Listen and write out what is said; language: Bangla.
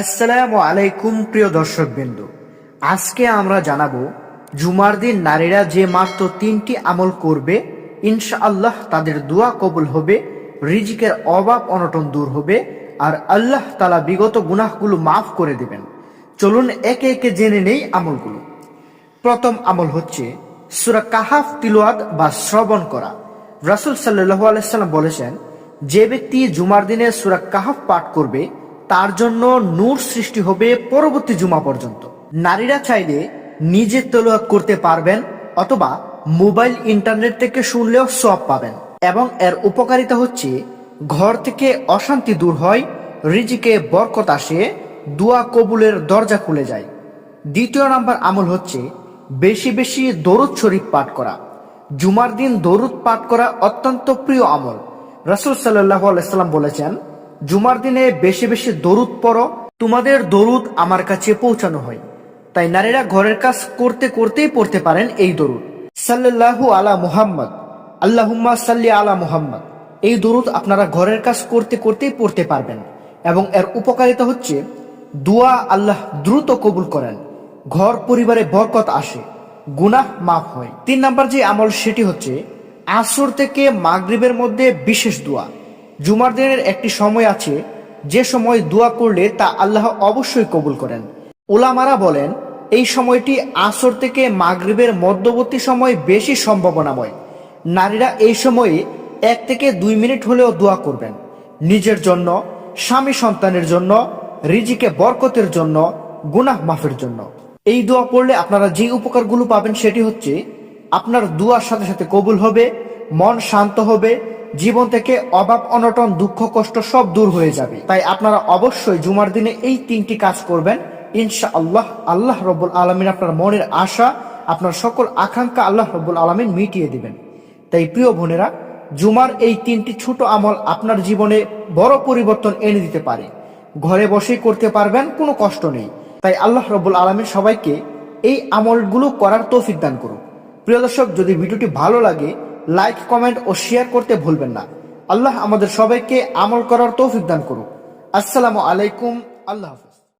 আসসালামু আলাইকুম, প্রিয় দর্শক বিন্দু আজকে আমরা জানাব, জুমার দিন নারীরা যে মাত্র তিনটি আমল করবে, ইনশাআল্লাহ তাদের দোয়া কবুল হবে, রিজিকের অভাব অনটন দূর হবে, আর আল্লাহ তালা বিগত গুনাহগুলো মাফ করে দেবেন। চলুন একে একে জেনে নেই আমলগুলো। প্রথম আমল হচ্ছে সুরা কাহাফ তিলওয়াত বা শ্রবণ করা। রাসুল সাল্লাহ আলাইসাল্লাম বলেছেন, যে ব্যক্তি জুমার দিনে সুরা কাহাফ পাঠ করবে তার জন্য নূর সৃষ্টি হবে পরবর্তী জুমা পর্যন্ত। নারীরা চাইলে নিজে তেলোয়াত করতে পারবেন অথবা মোবাইল ইন্টারনেট থেকে শুনলেও সব পাবেন এবং এর উপকারিতা হচ্ছে ঘর থেকে অশান্তি দূর হয়, রিজিকে বরকত আসে, দোয়া কবুলের দরজা খুলে যায়। দ্বিতীয় নাম্বার আমল হচ্ছে বেশি বেশি দরুদ শরীফ পাঠ করা। জুমার দিন দরুদ পাঠ করা অত্যন্ত প্রিয় আমল। রাসুল সাল্লাহ আলাইসাল্লাম বলেছেন জুমার দিনে বেশি বেশি দরুদ পড়ো, তোমাদের দরুদ আমার কাছে পৌঁছানো হয়। তাই নারীরা ঘরের কাজ করতে করতেই পড়তে পারেন এই দরুদ। সাল্লাল্লাহু আলা মুহাম্মদ। আল্লাহুম্মা সাল্লি আলা মুহাম্মদ। এই দরুদ আপনারা ঘরের কাজ করতে করতেই পড়তে পারবেন এবং এর উপকারিতা হচ্ছে দোয়া আল্লাহ দ্রুত কবুল করেন, ঘর পরিবারে বরকত আসে, গুনাহ মাফ হয়। তিন নাম্বার যে আমল সেটি হচ্ছে আসর থেকে মাগরিবের মধ্যে বিশেষ দোয়া। জুমার দিনের একটি সময় আছে, যে সময় দোয়া করলে তা আল্লাহ অবশ্যই কবুল করেন। ওলামারা বলেন, এই সময়টি আসর থেকে মাগরিবের মধ্যবর্তী সময় বেশি সম্ভাবনাময়। নারীরা এই সময়ে এক থেকে দুই মিনিট হলেও দোয়া করবেন। নিজের জন্য, স্বামী সন্তানের জন্য, রিজিকে বরকতের জন্য, গুনাহ মাফের জন্য। এই দোয়া পড়লে আপনারা যে উপকারগুলো পাবেন সেটি হচ্ছে, আপনার দুয়ার সাথে সাথে কবুল হবে, মন শান্ত হবে জীবন থেকে অভাব, অনটন, দুঃখ, কষ্ট সব দূর হয়ে যাবে। তাই আপনারা অবশ্যই জুমার দিনে এই তিনটি কাজ করবেন। ইনশা আল্লাহ আল্লাহ রব্বুল আলমিন আপনার মনের আশা, আপনার সকল আকাঙ্ক্ষা আল্লাহ রব্বুল আলমিন মিটিয়ে দিবেন। তাই প্রিয় বোনেরা, জুমার এই তিনটি ছোট আমল আপনার জীবনে বড় পরিবর্তন এনে দিতে পারে। ঘরে বসেই করতে পারবেন, কোনো কষ্ট নেই। তাই আল্লাহ রব্বুল আলমিন সবাইকে এই আমলগুলো করার তৌফিক দান করুন প্রিয় দর্শক, যদি ভিডিওটি ভালো লাগে লাইক কমেন্ট ও শেয়ার করতে ভুলবেন না। আল্লাহ আমাদের সবাইকে আমল করার তৌফিক দান করুক। আসসালামু আলাইকুম। আল্লাহ